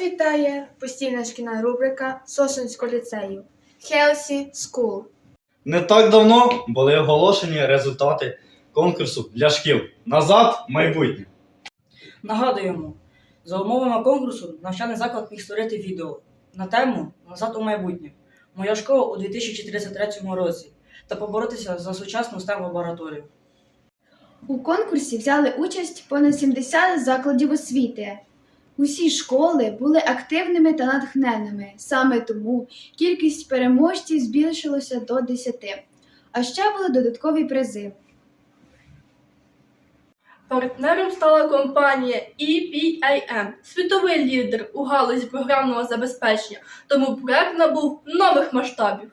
вітає постійна шкільна рубрика Сосунського ліцею Healthy School. Не так давно були оголошені результати конкурсу для шкіл. Назад майбутнє. Нагадуємо, за умовами конкурсу навчальний заклад міг створити відео на тему Назад у майбутнє. Моя школа у 2033 році та поборотися за сучасну STEM лабораторію. У конкурсі взяли участь понад 70 закладів освіти. Усі школи були активними та натхненними. Саме тому кількість переможців збільшилося до 10. А ще були додаткові призи. Партнером стала компанія E EPAM, світовий лідер у галузі програмного забезпечення, тому проект набув нових масштабів.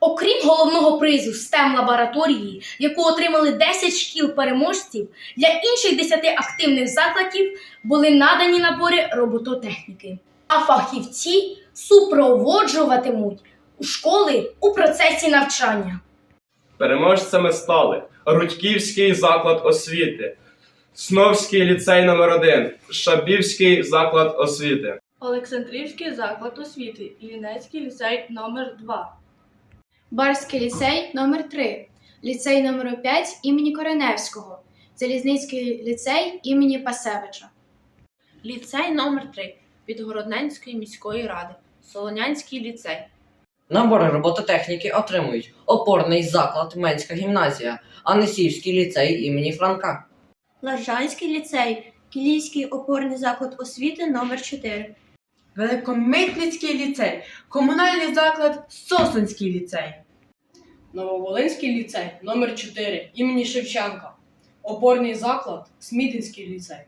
Окрім головного призу STEM лабораторії, яку отримали 10 шкіл переможців, для інших 10 активних закладів були надані набори робототехніки. А фахівці супроводжуватимуть у школи у процесі навчання. Переможцями стали Рудьківський заклад освіти, Сновський ліцей номер 1 Шабівський заклад освіти. Олександрівський заклад освіти, Іллінецький ліцей номер 2 Барський ліцей номер 3 ліцей номер 5 імені Кореневського, Залізницький ліцей імені Пасевича. Ліцей номер 3 Підгородненської міської ради, Солонянський ліцей. Набори робототехніки отримують опорний заклад Менська гімназія, Анисівський ліцей імені Франка. Ларжанський ліцей, Кілійський опорний заклад освіти номер 4 Великомитницький ліцей, комунальний заклад Сосонський ліцей. Нововолинський ліцей номер 4 імені Шевченка. Опорний заклад Смітинський ліцей.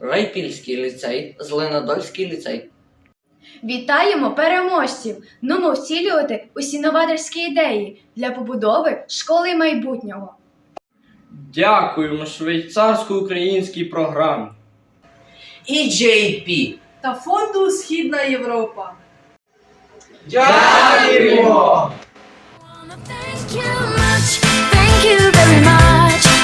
Райпільський ліцей, Зеленодольський ліцей. Вітаємо переможців! Нумо втілювати усі новаторські ідеї для побудови школи майбутнього. Дякуємо швейцарсько-українській програмі. EJP. Та фонду Східна Європа. Дякуємо!